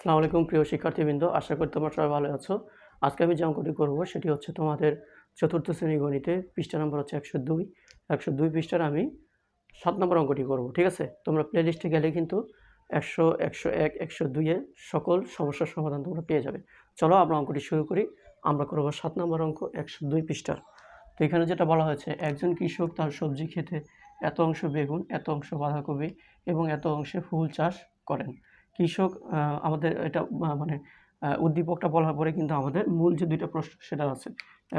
আসসালামু আলাইকুম প্রিয় শিক্ষার্থীবৃন্দ, আশা করি তোমরা সবাই ভালো আছো। আজকে আমি যে অঙ্কটি করব সেটি হচ্ছে তোমাদের চতুর্থ শ্রেণি গণিতে পৃষ্ঠা নম্বর হচ্ছে একশো দুই। একশো দুই পৃষ্ঠার আমি সাত নম্বর অঙ্কটি করব, ঠিক আছে? তোমরা প্লে লিস্টে গেলে কিন্তু একশো একশো এক, একশো দুইয়ে সকল সমস্যার সমাধান তোমরা পেয়ে যাবে। চলো আমরা অঙ্কটি শুরু করি। আমরা করব সাত নম্বর অঙ্ক, একশো দুই পৃষ্ঠার। তো এখানে যেটা বলা হয়েছে, একজন কৃষক তার সবজি খেতে এত অংশ বেগুন, এত অংশ বাঁধাকপি এবং এত অংশে ফুল চাষ করেন। কৃষক আমাদের এটা মানে উদ্দীপকটা বলার পরে কিন্তু আমাদের মূল যে দুইটা প্রশ্ন সেটা আছে।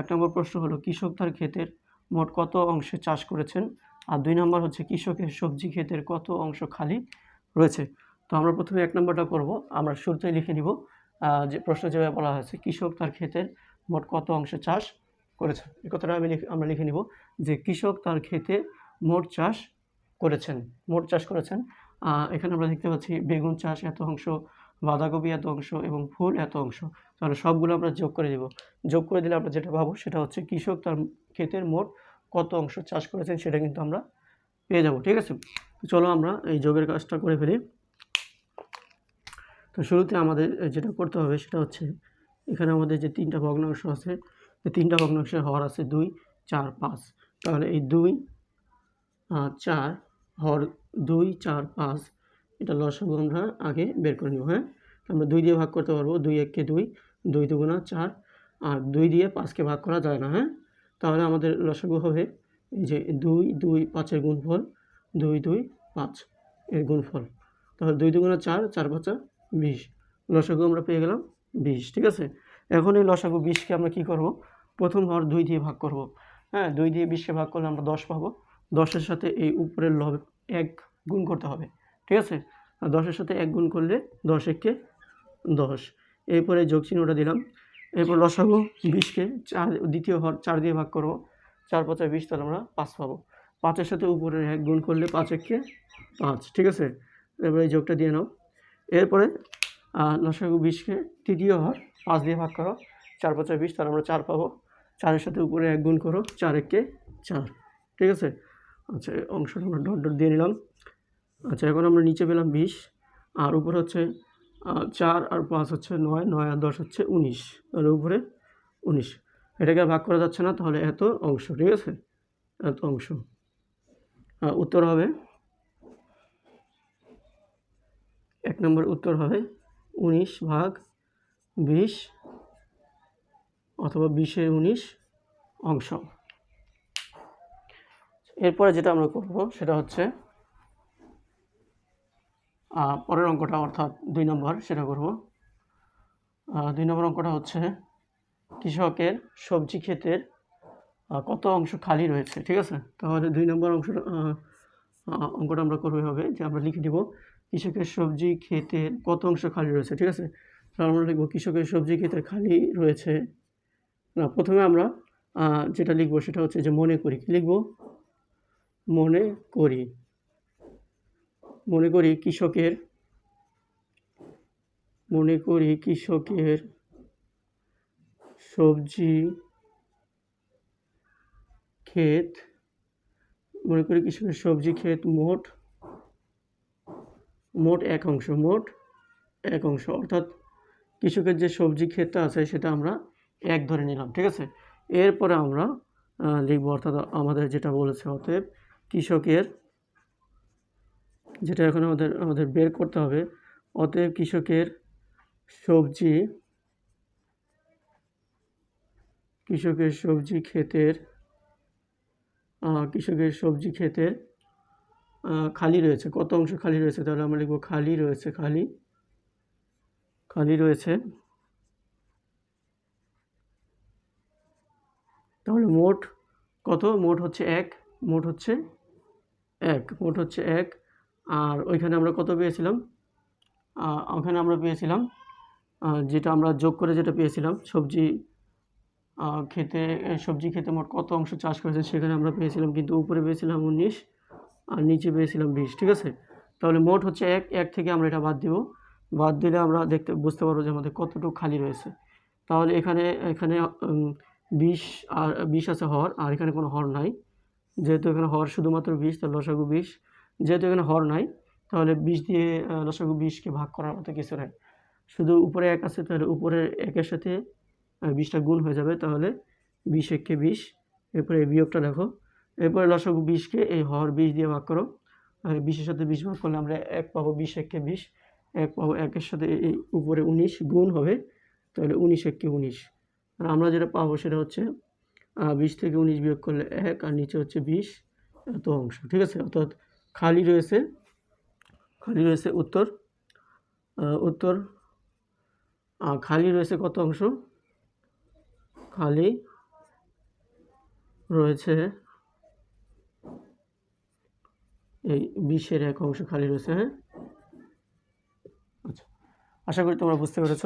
এক নম্বর প্রশ্ন হলো, কৃষক তার ক্ষেতের মোট কত অংশে চাষ করেছেন? আর দুই নম্বর হচ্ছে, কৃষকের সবজি ক্ষেতের কত অংশ খালি রয়েছে? তো আমরা প্রথমে এক নম্বরটা করব। আমরা শুরুতেই লিখে নিব যে প্রশ্ন যেভাবে বলা হয়েছে, কৃষক তার ক্ষেতের মোট কত অংশে চাষ করেছেন? এই কথাটা আমি আমরা লিখে নিব যে, কৃষক তার ক্ষেতে মোট চাষ করেছেন, মোট চাষ করেছেন। এখানে আমরা দেখতে পাচ্ছি বেগুন চাষ এত অংশ, বাঁধাকপি এত অংশ এবং ফুল এত অংশ। তাহলে সবগুলো আমরা যোগ করে দেব। যোগ করে দিলে আমরা যেটা পাবো সেটা হচ্ছে কৃষক তার ক্ষেতের মোট কত অংশ চাষ করেছেন সেটা কিন্তু আমরা পেয়ে যাব, ঠিক আছে? চলো আমরা এই যোগের কাজটা করে ফেলি। তো শুরুতে আমাদের যেটা করতে হবে সেটা হচ্ছে এখানে আমাদের যে তিনটা ভগ্নাংশ আছে, এই তিনটা ভগ্নাংশের হর আছে দুই, চার, পাঁচ। তাহলে এই দুই চার হর দুই, চার, পাঁচ, এটা লসাগু আমরা আগে বের করে নিব হ্যাঁ? আমরা দুই দিয়ে ভাগ করতে পারব, দুই এককে দুই দুই দুগুণা চার, আর দুই দিয়ে পাঁচকে ভাগ করা যায় না হ্যাঁ? তাহলে আমাদের লসাগু হবে এই যে দুই দুই, পাঁচের গুণফল, দুই দুই, পাঁচ এর গুণফল। তাহলে দুই দুগুণা চার চার পাঁচা বিশ। লসাগু আমরা পেয়ে গেলাম বিশ, ঠিক আছে? এখন এই লসাগু বিশকে আমরা কি করব? প্রথম হর দুই দিয়ে ভাগ করব হ্যাঁ? দুই দিয়ে বিশকে ভাগ করলে আমরা দশ পাবো। দশের সাথে এই উপরের লব এক গুণ করতে হবে, ঠিক আছে? দশের সাথে এক গুণ করলে দশ একে দশ। এরপরে যোগ চিহ্নটা দিলাম। এরপর লসাগু বিশকে চার, দ্বিতীয় হর চার দিয়ে ভাগ করব। চার পাঁচা বিশ তাহলে আমরা পাঁচ পাবো। পাঁচের সাথে উপরের এক গুণ করলে পাঁচ একে পাঁচ, ঠিক আছে? এরপরে যোগটা দিয়ে নাও। এরপরে লসাগু বিশকে তৃতীয় হর পাঁচ দিয়ে ভাগ করো। চার পাঁচা বিশ তাহলে আমরা চার পাবো। চারের সাথে উপরে এক গুণ করো, চার একে চার, ঠিক আছে? আচ্ছা অংশটা আমরা ডট ডট দিয়ে নিলাম। আচ্ছা এখন আমরা নিচে পেলাম বিশ। আর উপরে হচ্ছে চার আর পাঁচ হচ্ছে নয় নয় আর দশ হচ্ছে উনিশ। তাহলে উপরে উনিশ। এটাকে আর ভাগ করা যাচ্ছে না, তাহলে এত অংশ, ঠিক আছে? এত অংশ। উত্তর হবে, এক নম্বর উত্তর হবে উনিশ ভাগ বিশ অথবা বিশের উনিশ অংশ। এরপরে যেটা আমরা করব সেটা হচ্ছে পরের অঙ্কটা অর্থাৎ দুই নম্বর সেটা করব। দুই নম্বর অঙ্কটা হচ্ছে কৃষকের সবজি ক্ষেতের কত অংশ খালি রয়েছে ঠিক আছে? তাহলে দুই নম্বর আহ, অঙ্কটা আমরা করবে হবে যে আমরা লিখে দিব কৃষকের সবজি ক্ষেতের কত অংশ খালি রয়েছে ঠিক আছে? তাহলে আমরা লিখব কৃষকের সবজি ক্ষেতের খালি রয়েছে। না প্রথমে আমরা যেটা লিখব সেটা হচ্ছে যে মনে করি লিখব? মনে করি। মনে করি কৃষকের, মনে করি কৃষকের সবজি, ক্ষেত, মনে করি কৃষকের সবজি, ক্ষেত মোট মোট এক অংশ, মোট এক অংশ। অর্থাৎ কৃষকের যে সবজি, ক্ষেতটা আছে সেটা আমরা এক ধরে নিলাম, ঠিক আছে? এরপরে আমরা লিখব, অর্থাৎ আমাদের যেটা বলেছে অতএব কৃষকের, যেটা এখন আমাদের আমাদের বের করতে হবে, অতএব কৃষকের সবজি কৃষকের সবজি ক্ষেতের কৃষকের সবজি ক্ষেতের খালি রয়েছে। কত অংশ খালি রয়েছে? তাহলে আমরা লিখব খালি রয়েছে, খালি খালি রয়েছে। তাহলে মোট কত? মোট হচ্ছে এক, মোট হচ্ছে এক, মোট হচ্ছে এক। আর ওইখানে আমরা কত পেয়েছিলাম? ওখানে আমরা পেয়েছিলাম যেটা আমরা যোগ করে যেটা পেয়েছিলাম, সবজি খেতে সবজি খেতে মোট কত অংশ চাষ করেছে সেখানে আমরা পেয়েছিলাম, কিন্তু উপরে পেয়েছিলাম উনিশ, আর নিচে পেয়েছিলাম বিশ, ঠিক আছে? তাহলে মোট হচ্ছে এক এক থেকে আমরা এটা বাদ দিব। বাদ দিলে আমরা দেখতে, বুঝতে পারব যে আমাদের কতটুকু খালি রয়েছে। তাহলে এখানে এখানে বিশ আর, বিশ আছে হর, আর এখানে কোনো হর নাই। যেহেতু এখানে হর শুধুমাত্র বিশ, তাহলে লসাগু বিশ। যেহেতু এখানে হর নাই, তাহলে বিশ দিয়ে লসাগু বিশকে ভাগ করার মতো কিছু নাই। শুধু উপরে এক আছে, তাহলে উপরের একের সাথে বিশটা গুণ হয়ে যাবে, তাহলে বিশ একে বিশ। এরপরে এই বিয়োগটা দেখো এরপরে লসাগু বিশকে এই হর বিশ দিয়ে ভাগ করো। বিশের সাথে বিশ ভাগ করলে আমরা এক পাবো বিশ একে বিশ। এক পাবো একের সাথে এই উপরে উনিশ গুণ হবে, তাহলে উনিশ একে উনিশ। আর আমরা যেটা পাবো সেটা হচ্ছে বিশ থেকে উনিশ বিয়োগ করলে এক আর নিচে হচ্ছে বিশ, এত অংশ, ঠিক আছে? অর্থাৎ খালি রয়েছে খালি রয়েছে উত্তর উত্তর খালি রয়েছে কত অংশ? খালি রয়েছে এই বিশের এক অংশ খালি রয়েছে হ্যাঁ? আচ্ছা আশা করি তোমরা বুঝতে পেরেছ।